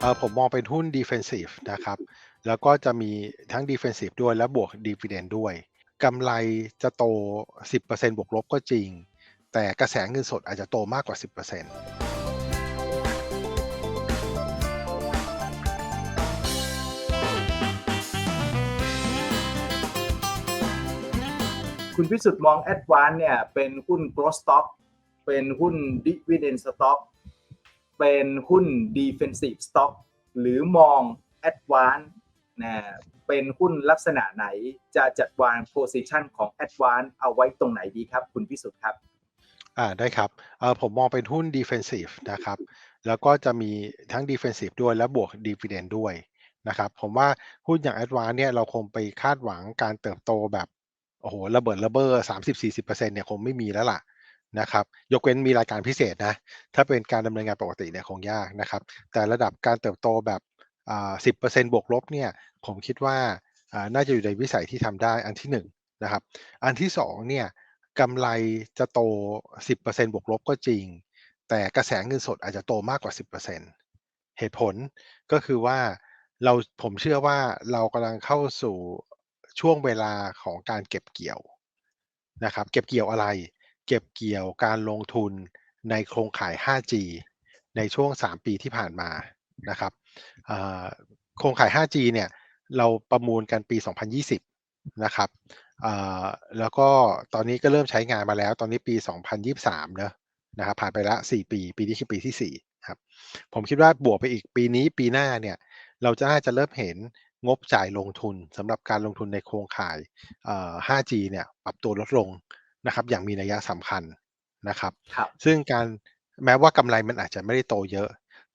เออผมมองเป็นหุ้น defensive นะครับ แล้วก็จะมีทั้ง defensive ด้วยและบวก dividend ด้วยกำไรจะโต 10%บวกลบก็จริง แต่กระแสเงินสดอาจจะโตมากกว่า 10%คุณพิสุทธิ์มอง a d v a n c e เนี่ยเป็นหุ้น growth stock เป็นหุ้น dividend stock เป็นหุ้น defensive stock หรือมอง a d v a n c e นะเป็นหุ้นลักษณะไหนจะจัดวาง position ของ a d v a n c e เอาไว้ตรงไหนดีครับ คุณพิสุทธิ์ครับอ่าได้ครับเออผมมองเป็นหุ้น defensive นะครับ แล้วก็จะมีทั้ง defensive ด้วยและบวก dividend ด้วยนะครับผมว่าหุ้นอย่าง Advance เนี่ยเราคงไปคาดหวังการเติบโตแบบโอ้โหระเบิดระเบ้อ30-40%เนี่ยคงไม่มีแล้วล่ะ นะครับ ยกเว้นมีรายการพิเศษนะ ถ้าเป็นการดำเนินงานปกติเนี่ยคงยากนะครับ แต่ระดับการเติบโตแบบอ่า10%บวกลบเนี่ย ผมคิดว่าอ่าน่าจะอยู่ในวิสัยที่ทำได้อันที่หนึ่งนะครับ อันที่สองเนี่ยกำไรจะโต 10%บวกลบก็จริง แต่กระแสเงินสดอาจจะโตมากกว่า 10%เหตุผลก็คือว่าเราผมเชื่อว่าเรากำลังเข้าสู่ช่วงเวลาของการเก็บเกี่ยวนะครับ เก็บเกี่ยวอะไร เก็บเกี่ยวการลงทุนในโครงข่าย 5G ในช่วง 3 ปีที่ผ่านมานะครับโครงข่าย 5G เนี่ยเราประมูลกันปี 2020 นะครับแล้วก็ตอนนี้ก็เริ่มใช้งานมาแล้วตอนนี้ปี 2023เนะนะครับผ่านไปละ 4 ปี ปีนี้คือปีที่ 4 ครับ ผมคิดว่าบวกไปอีกปีนี้ปีหน้าเนี่ยเราจะน่าจะเริ่มเห็นงบจ่ายลงทุนสำหรับการลงทุนในโครงข่าย 5G เนี่ยปรับตัวลดลง นะครับ อย่างมีนัยสำคัญนะครับครับซึ่งการแม้ว่ากำไรมันอาจจะไม่ได้โตเยอะ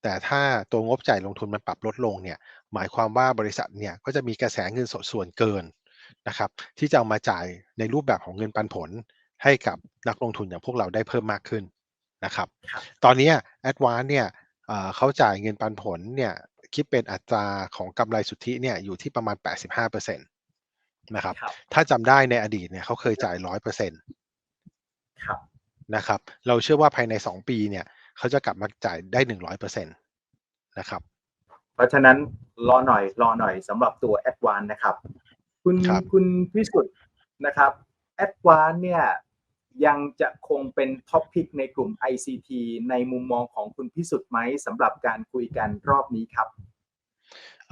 แต่ถ้าตัวงบจ่ายลงทุนมันปรับลดลงเนี่ย หมายความว่าบริษัทเนี่ยก็จะมีกระแสเงินสดส่วนเกินนะครับ ที่จะเอามาจ่ายในรูปแบบของเงินปันผลให้กับนักลงทุนอย่างพวกเราได้เพิ่มมากขึ้นนะครับครับตอนนี้ Advance เนี่ยเอ่อเขาจ่ายเงินปันผลเนี่ยคิดเป็นอัตราของกำไรสุทธิเนี่ยอยู่ที่ประมาณ 85%นะครับครับถ้าจำได้ในอดีตเนี่ยเขาเคยจ่าย 100% ครับนะครับ เราเชื่อว่าภายใน 2 ปีเนี่ยเขาจะกลับมาจ่ายได้ 100%นะครับ เพราะฉะนั้นรอหน่อยรอหน่อยสำหรับตัว a d v a n c e นะครับ คุณครับคุณพิสุทธิ์นะครับ a d v a n c e เนี่ยยังจะคงเป็นท็อปพิกในกลุ่ม ICT ในมุมมองของคุณพิสุทธิ์ไหมสำหรับการคุยกันรอบนี้ครับ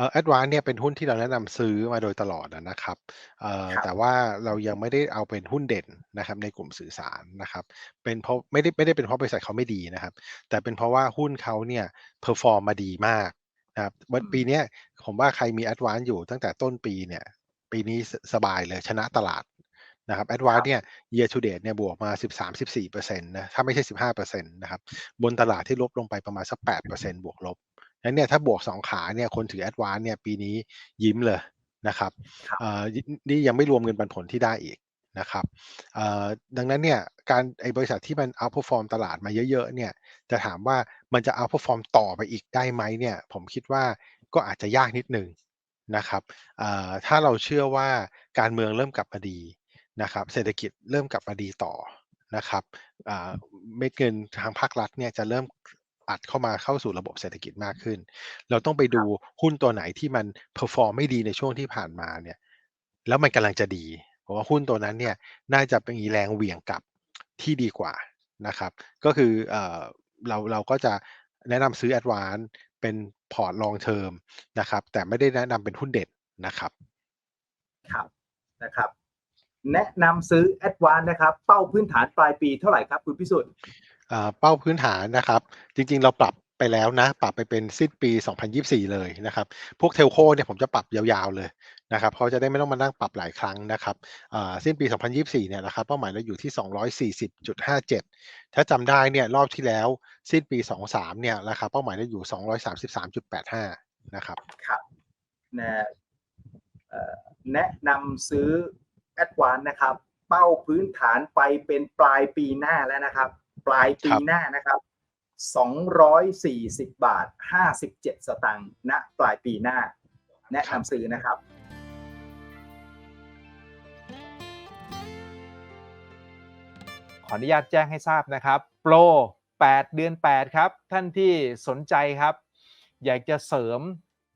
เอ่อ Advance เนี่ยเป็นหุ้นที่เราแนะนำซื้อมาโดยตลอดอะนะครับเอ่อครับแต่ว่าเรายังไม่ได้เอาเป็นหุ้นเด่นนะครับในกลุ่มสื่อสารนะครับ เป็นเพราะไม่ได้ไม่ได้เป็นเพราะบริษัทเขาไม่ดีนะครับ แต่เป็นเพราะว่าหุ้นเขาเนี่ยเพอร์ฟอร์มมาดีมากนะครับวันอืมปีเนี้ยผมว่าใครมี Advance อยู่ตั้งแต่ต้นปีเนี่ยปีนี้สสบายเลยชนะตลาดนะครับ Advance เนี่ย year to date เนี่ยบวกมา 13-14%นะถ้าไม่ใช่ 15%นะครับบนตลาดที่ลบลงไปประมาณสัก8%บวกลบ งั้นเนี่ยถ้าบวกสองขาเนี่ยคนถือ Advance เนี่ยปีนี้ยิ้มเลยนะครับครับเอ่อนี่ยังไม่รวมเงินปันผลที่ได้อีกนะครับเอ่อดังนั้นเนี่ยการไอบริษัทที่มัน outperform ตลาดมาเยอะๆเนี่ยจะถามว่ามันจะ outperform ต่อไปอีกได้ไหมเนี่ยผมคิดว่าก็อาจจะยากนิดนึงนะครับเอ่อถ้าเราเชื่อว่าการเมืองเริ่มกลับมาดีนะครับเศรษฐกิจเริ่มกลับมาดีต่อนะครับอ่าเม็ดเงินทางภาครัฐเนี่ยจะเริ่ม อัดเข้ามาเข้าสู่ระบบเศรษฐกิจมากขึ้น เราต้องไปดูหุ้นตัวไหนที่มันเพอร์ฟอร์มไม่ดีในช่วงที่ผ่านมาเนี่ย แล้วมันกำลังจะดีผมว่าหุ้นตัวนั้นเนี่ยน่าจะเป็นแรงเหวี่ยงกลับที่ดีกว่านะครับ ก็คือเอ่อเราเราก็จะแนะนำซื้อ Advance เป็นพอร์ต long term นะครับ แต่ไม่ได้แนะนำเป็นหุ้นเด่นนะครับครับนะครับแนะนำซื้อ a d v a n c e นะครับ เป้าพื้นฐานปลายปีเท่าไหร่ครับคุณพิสุทธิ์อ่า เป้าพื้นฐานนะครับ จริงๆ เราปรับไปแล้วนะ ปรับไปเป็นสิ้นปี 2024 เลยนะครับ พวกเทลโคเนี่ยผมจะปรับยาวๆเลยนะครับเขาจะได้ไม่ต้องมานั่งปรับหลายครั้งนะครับอ่าสิ้นปี 2024 เนี่ยนะครับเป้าหมายเราอยู่ที่ 240.57 ถ้าจำได้เนี่ยรอบที่แล้วสิ้นปี 23 เนี่ยราคาเป้าหมายเราอยู่ 233.85 นะครับครับนะเอ่อแนะนำซื้อ a d v a n c e นะครับ เป้าพื้นฐานไปเป็นปลายปีหน้าแล้วนะครับ ปลายปีครับหน้านะครับ 240 บาท 57 สตางค์ณปลายปีหน้า แนะนำซื้อนะครับขออนุญาตแจ้งให้ทราบนะครับ โปร 8 เดือน 8 ครับ ท่านที่สนใจครับ อยากจะเสริม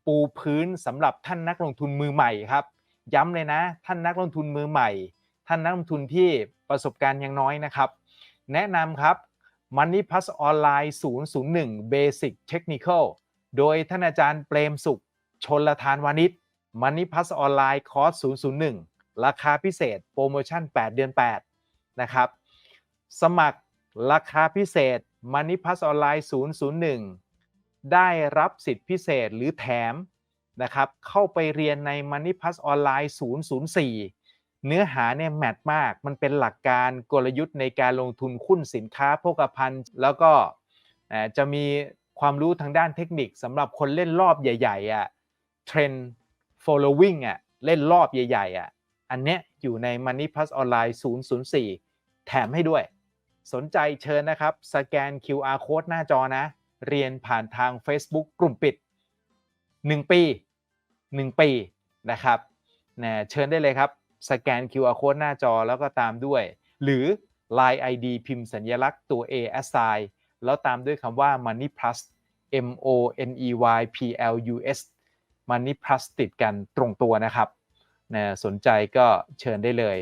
ปูพื้นสำหรับท่านนักลงทุนมือใหม่ครับ ย้ำเลยนะ ท่านนักลงทุนมือใหม่ ท่านนักลงทุนที่ประสบการณ์ยังน้อยนะครับ แนะนำครับ Money Plus ออนไลน์001 Basic Technical โดยท่านอาจารย์เปรมสุข ชนลทานวานิช Money Plus ออนไลน์คอร์ส001 ราคาพิเศษโปรโมชั่น 8 เดือน 8 นะครับ สมัครราคาพิเศษ Money Plus ออนไลน์001 ได้รับสิทธิพิเศษหรือแถมนะครับ เข้าไปเรียนใน Money Plus ออนไลน์004 เนื้อหาเนี่ยแมทมาก มันเป็นหลักการกลยุทธ์ในการลงทุนหุ้นสินค้าโภคภัณฑ์ แล้วก็จะมีความรู้ทางด้านเทคนิคสำหรับคนเล่นรอบใหญ่ๆอะ Trend following อะเล่นรอบใหญ่ๆอะอันเนี้ยอยู่ใน Money Plus ออนไลน์004 แถมให้ด้วย สนใจเชิญนะครับ สแกน QR code หน้าจอนะ เรียนผ่านทาง Facebook กลุ่มปิด 1 ปี 1 ปีนะครับนะเชิญได้เลยครับ สแกน QR code หน้าจอแล้วก็ตามด้วย หรือ Line ID พิมพ์สัญลักษณ์ตัว A assign แล้วตามด้วยคำว่า Money Plus M O N E Y P L U S Money Plus ติดกันตรงตัวนะครับนะสนใจก็เชิญได้เลย